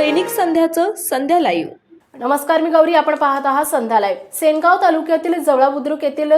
दैनिक संध्याचं संध्या live. नमस्कार मी गौरी. आपण पाहत आहात संध्या लाईव्ह. सेनगाव तालुक्यातील जवळा बुद्रुक येथील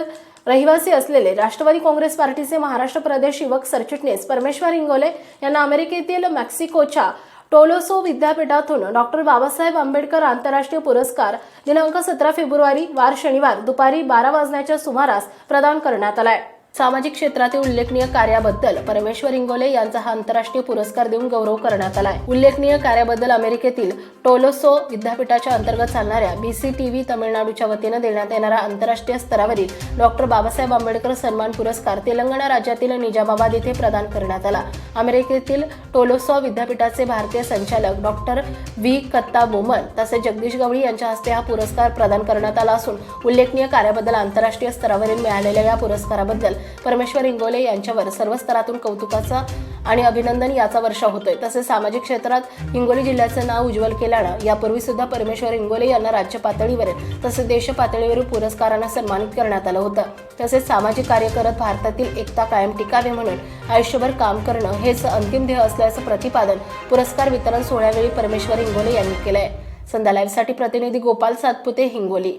रहिवासी असलेले राष्ट्रवादी काँग्रेस पार्टीचे महाराष्ट्र प्रदेश युवक सरचिटणीस परमेश्वर इंगोले यांना अमेरिकेतील मेक्सिकोच्या टोलोसो विद्यापीठातून डॉक्टर बाबासाहेब आंबेडकर आंतरराष्ट्रीय पुरस्कार दिनांक सतरा फेब्रुवारी वार शनिवार दुपारी बारा वाजण्याच्या सुमारास प्रदान करण्यात आलाय. सामाजिक क्षेत्रातील उल्लेखनीय कार्याबद्दल परमेश्वर इंगोले यांचा हा आंतरराष्ट्रीय पुरस्कार देऊन गौरव करण्यात आलाय. उल्लेखनीय कार्याबद्दल अमेरिकेतील टोलोसो विद्यापीठाच्या अंतर्गत चालणाऱ्या बी सी टी व्ही तमिळनाडूच्या वतीनं देण्यात येणारा आंतरराष्ट्रीय स्तरावरील डॉक्टर बाबासाहेब आंबेडकर सन्मान पुरस्कार तेलंगणा राज्यातील निजामाबाद येथे प्रदान करण्यात आला. अमेरिकेतील टोलोसो विद्यापीठाचे भारतीय संचालक डॉक्टर व्ही. कत्ता बोमन तसेच जगदीश गवळी यांच्या हस्ते हा पुरस्कार प्रदान करण्यात आला असून उल्लेखनीय कार्याबद्दल आंतरराष्ट्रीय स्तरावरील मिळालेल्या या पुरस्काराबद्दल परमेश्वर इंगोले यांच्यावर सर्व स्तरातून कौतुकाचा आणि अभिनंदन याचा वर्षा होतोय. तसेच सामाजिक क्षेत्रात हिंगोली जिल्ह्याचं नाव उज्ज्वल केल्यानं यापूर्वी सुद्धा परमेश्वर इंगोले यांना राज्य पातळीवर तसेच देश पातळीवर पुरस्कारानं सन्मानित करण्यात आलं होतं. तसेच सामाजिक कार्य करत भारतातील एकता कायम टिकावी म्हणून आयुष्यभर काम करणं हेच अंतिम ध्येय असल्याचं प्रतिपादन पुरस्कार वितरण सोहळ्यावेळी परमेश्वर इंगोले यांनी केलंय. संध्या लाईव्हसाठी प्रतिनिधी गोपाल सातपुते हिंगोली.